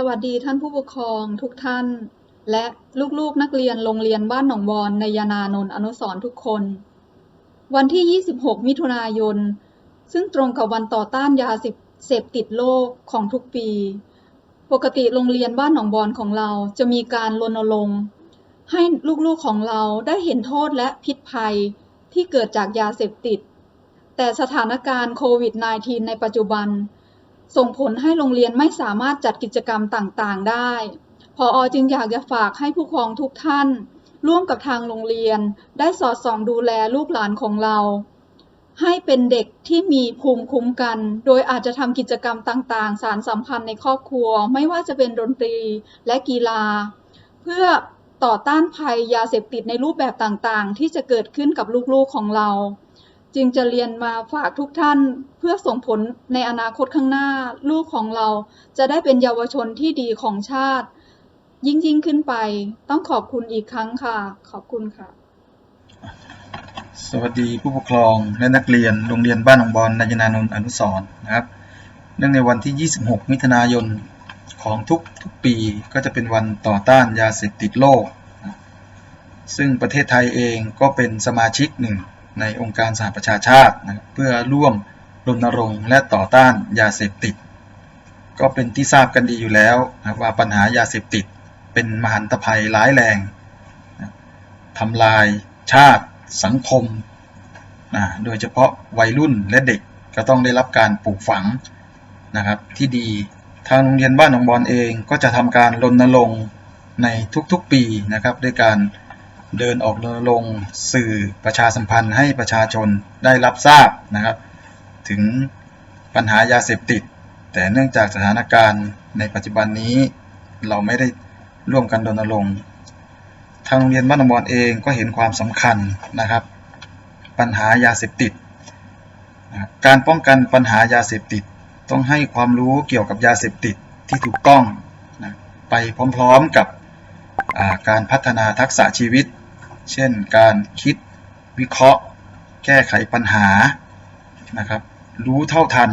สวัสดีท่านผู้ปกครองทุกท่าน และลูกๆนักเรียนโรงเรียนบ้านหนองบอนในยานานนอนุสรทุกคน วันที่ 26 มิถุนายน ซึ่งตรงกับวันต่อต้านยาเสพติดโลกของทุกปี ปกติโรงเรียนบ้านหนองบอนของเราจะมีการรณรงค์ให้ลูกๆของเราได้เห็นโทษและพิษภัยที่เกิดจากยาเสพติด แต่สถานการณ์โควิด -19 ในปัจจุบัน ส่งผลให้โรงเรียนไม่สามารถจัดกิจกรรมต่างๆ ได้ พออจึงอยากจะฝากให้ผู้ปกครองทุกท่าน ร่วมกับทางโรงเรียน ได้สอดส่องดูแลลูกหลานของเรา ให้เป็นเด็กที่มีภูมิคุ้มกัน โดยอาจจะทำกิจกรรมต่างๆ สารสัมพันธ์ในครอบครัว ไม่ว่าจะเป็นดนตรีและกีฬา เพื่อต่อต้านภัยยาเสพติดในรูปแบบต่างๆ ที่จะเกิดขึ้นกับลูกๆของเรา จึงจะเรียนมาฝากทุกท่านเพื่อส่งผลในอนาคตข้างหน้า ลูกของเราจะได้เป็นเยาวชนที่ดีของชาติ ยิ่งยิ่งขึ้นไป ต้องขอบคุณอีกครั้งค่ะ ขอบคุณค่ะ สวัสดีผู้ปกครองและนักเรียนโรงเรียนบ้านหนองบอนนายนานนท์อนุสรนะครับ เนื่องในวันที่ 26 มิถุนายนของทุกทุกปีก็จะเป็นวันต่อต้านยาเสพติดโลก ซึ่งประเทศไทยเองก็เป็นสมาชิกหนึ่ง ในองค์การสหประชาชาตินะครับเพื่อร่วมรณรงค์และต่อต้านยาเสพติด ก็เป็นที่ทราบกันดีอยู่แล้วนะว่าปัญหายาเสพติดเป็นมหันตภัยร้ายแรงนะทำลายชาติสังคมนะโดยเฉพาะวัยรุ่นและเด็กก็ต้องได้รับการปลูกฝังนะครับที่ดีทางโรงเรียนบ้านหนองบอนเองก็จะทำการรณรงค์ในทุกๆปีนะครับด้วยการ เดินออกรณรงค์สื่อประชาสัมพันธ์ให้ประชาชนได้รับทราบนะครับ ถึงปัญหายาเสพติด แต่เนื่องจากสถานการณ์ในปัจจุบันนี้ เราไม่ได้ร่วมกันรณรงค์ทางโรงเรียนบ้านหนอนเองก็เห็นความสำคัญนะครับ ปัญหายาเสพติดนะการป้องกันปัญหายาเสพติด ต้องให้ความรู้เกี่ยวกับยาเสพติดที่ถูกต้องนะไปพร้อมๆกับการพัฒนาทักษะชีวิต เช่นการคิดวิเคราะห์ แก้ไขปัญหานะครับ รู้เท่าทัน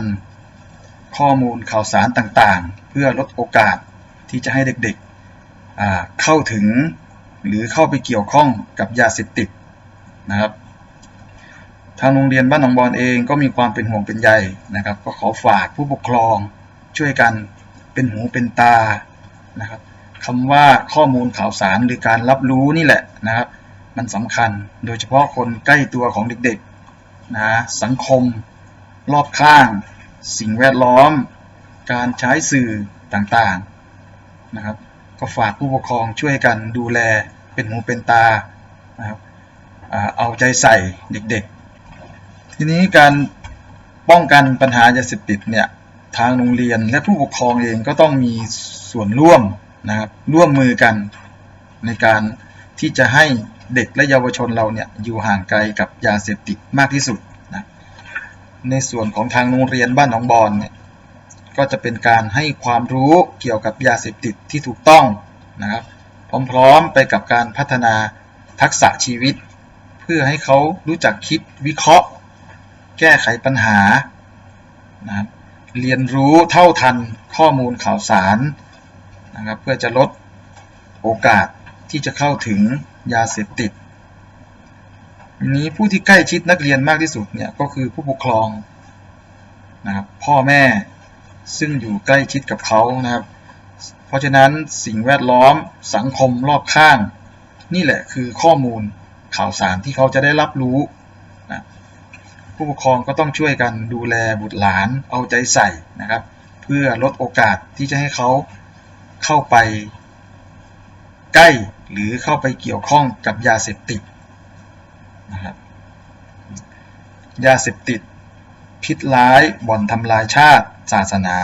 ข้อมูลข่าวสารต่างๆ เพื่อลดโอกาสที่จะให้เด็กๆเข้าถึงหรือเข้าไปเกี่ยวข้องกับยาเสพติดนะครับ ทางโรงเรียนบ้านหนองบอนเองก็มีความเป็นห่วงเป็นใยนะครับ ก็ขอฝากผู้ปกครองช่วยกันเป็นหูเป็นตานะครับคำว่าข้อมูลข่าวสารหรือการรับรู้นี่แหละนะครับ มันสำคัญ โดยเฉพาะคนใกล้ตัวของเด็กๆนะสังคม รอบข้าง สิ่งแวดล้อม การใช้สื่อต่างๆนะครับ ก็ฝากผู้ปกครองช่วยกันดูแลเป็นหูเป็นตานะครับเอาใจใส่เด็กๆ ทีนี้การป้องกันปัญหายาเสพติดเนี่ยทางโรงเรียนและผู้ปกครองเองก็ต้องมีส่วนร่วมนะครับร่วมมือกันในการที่จะให้ เด็กและเยาวชนเราเนี่ยอยู่ห่างไกลกับยาเสพติดมากที่สุดนะในส่วนของทางโรงเรียนบ้านหนองบอนเนี่ยก็จะเป็นการให้ความรู้เกี่ยวกับยาเสพติดที่ถูกต้องนะครับ พร้อมๆไปกับการพัฒนาทักษะชีวิต เพื่อให้เขารู้จักคิดวิเคราะห์ แก้ไขปัญหานะครับเรียนรู้เท่าทันข้อมูลข่าวสารนะครับเพื่อจะลดโอกาสที่จะเข้าถึง ยาเสพติดนี้ผู้ที่ใกล้ชิดนักเรียนมากที่สุดเนี่ยก็คือผู้ปกครองนะครับพ่อแม่ซึ่งอยู่ใกล้ชิดกับเขานะครับ เพราะฉะนั้นสิ่งแวดล้อมสังคมรอบข้าง นี่แหละคือข้อมูลข่าวสารที่เขาจะได้รับรู้นะผู้ปกครองก็ต้องช่วยกันดูแลบุตรหลานเอาใจใส่นะครับ เพื่อลดโอกาสที่จะให้เขาเข้าไปใกล้ หรือเข้าไปเกี่ยวข้องกับยาเสพติดนะครับยาเสพติด พิษร้ายบ่อนทำลายชาติ ศาสนา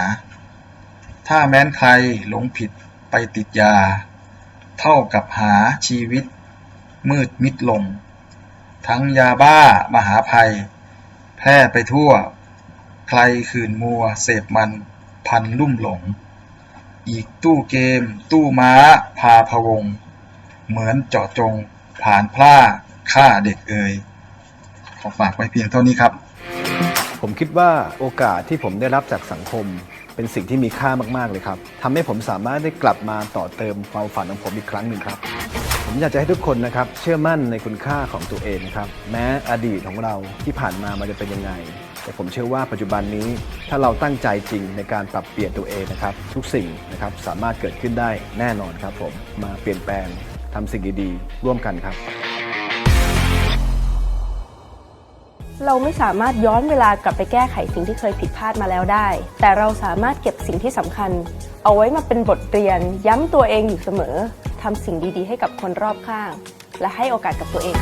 ถ้าแม้นใครหลงผิดไปติดยา เท่ากับหาชีวิต มืดมิดลง ทั้งยาบ้ามหาภัย แพร่ไปทั่ว ใครคืนมัว เสพมันพันลุ่มหลง อีกตู้เกม ตู้ม้า พาพวง เหมือนเจาะจงผ่านพลาฆ่าเด็กเอ่ยขอฝากไว้เพียงเท่านี้ครับ ผมคิดว่าโอกาสที่ผมได้รับจากสังคม เป็นสิ่งที่มีค่ามาก ๆ เลยครับทำให้ผมสามารถได้กลับมาต่อเติมความฝันของผมอีกครั้งหนึ่งครับ ผมอยากจะให้ทุกคนนะครับ เชื่อมั่นในคุณค่าของตัวเองนะครับ แม้อดีตของเราที่ผ่านมามันจะเป็นยังไง แต่ผมเชื่อว่าปัจจุบันนี้ ถ้าเราตั้งใจจริงในการปรับเปลี่ยนตัวเองนะครับ ทุกสิ่งนะครับสามารถเกิดขึ้นได้แน่นอนครับ ผมมาเปลี่ยนแปลง ทำสิ่งดีๆร่วมกันครับ เราไม่สามารถย้อนเวลากลับไปแก้ไขสิ่งที่เคยผิดพลาดมาแล้วได้ แต่เราสามารถเก็บสิ่งที่สำคัญ เอาไว้มาเป็นบทเรียน ย้ำตัวเองอยู่เสมอทำสิ่งดีๆ ให้กับคนรอบข้าง และให้โอกาสกับตัวเอง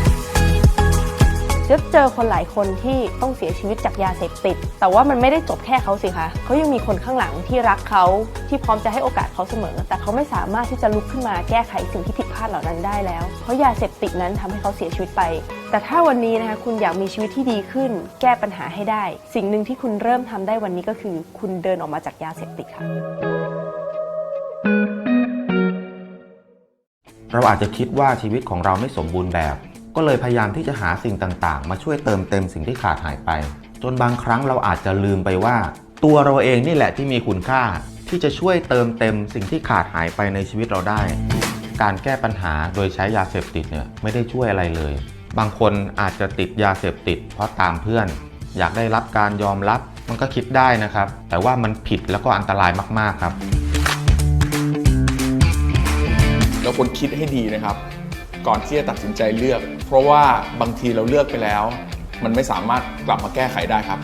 จอเจอคนหลายคนที่ต้องเสียชีวิตจากยาเสพติด แต่ว่ามันไม่ได้จบแค่เขาสิคะเขายังมีคนข้างหลังที่รักเขาที่พร้อมจะให้โอกาสเขาเสมอ แต่เขาไม่สามารถที่จะลุกขึ้นมาแก้ไขสิ่งที่ผิดพลาดเหล่านั้นได้แล้ว เพราะยาเสพติดนั้นทำให้เขาเสียชีวิตไป แต่ถ้าวันนี้นะคะคุณอยากมีชีวิตที่ดีขึ้น แก้ปัญหาให้ได้ สิ่งหนึ่งที่คุณเริ่มทำได้วันนี้ก็คือ คุณเดินออกมาจากยาเสพติดค่ะเราอาจจะคิดว่าชีวิตของเราไม่สมบูรณ์แบบ ก็เลยพยายามที่จะหาสิ่งต่างๆ มาช่วยเติมเต็มสิ่งที่ขาดหายไป จนบางครั้งเราอาจจะลืมไปว่า ตัวเราเองนี่แหละที่มีคุณค่า ที่จะช่วยเติมเต็มสิ่งที่ขาดหายไปในชีวิตเราได้ การแก้ปัญหาโดยใช้ยาเสพติดเนี่ยไม่ได้ช่วยอะไรเลย บางคนอาจจะติดยาเสพติด เพราะตามเพื่อน อยากได้รับการยอมรับมันก็คิดได้นะครับ แต่ว่ามันผิดแล้วก็อันตรายมาก ๆ ครับ เราควรคิดให้ดีนะครับ ก่อนที่จะตัดสินใจเลือก เพราะว่าบางทีเราเลือกไปแล้ว มันไม่สามารถกลับมาแก้ไขได้ครับ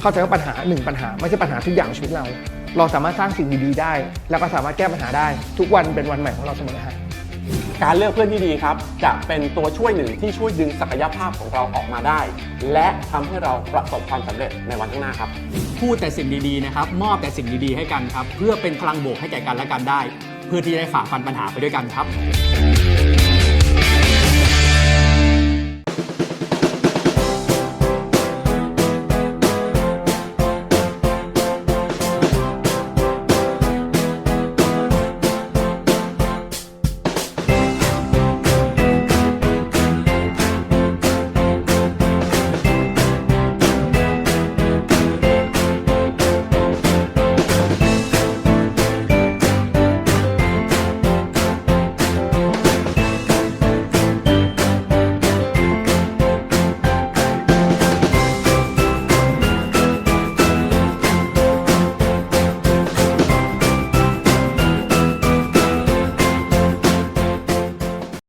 เข้าใจว่าปัญหาหนึ่งปัญหาไม่ใช่ปัญหาทุกอย่างในชีวิตเรา เราสามารถสร้างสิ่งดีๆได้ แล้วก็สามารถแก้ปัญหาได้ ทุกวันเป็นวันใหม่ของเราเสมอฮะการเลือกเพื่อนที่ดีครับ จะเป็นตัวช่วยหนึ่งที่ช่วยดึงศักยภาพของเราออกมาได้ และทำให้เราประสบความสำเร็จในวันข้างหน้าครับ พูดแต่สิ่งดีๆนะครับ มอบแต่สิ่งดีๆให้กันครับ เพื่อเป็นพลังบวกให้แก่กันและกันได้ เพื่อที่จะได้ฝ่าฟันปัญหาไปด้วยกันครับ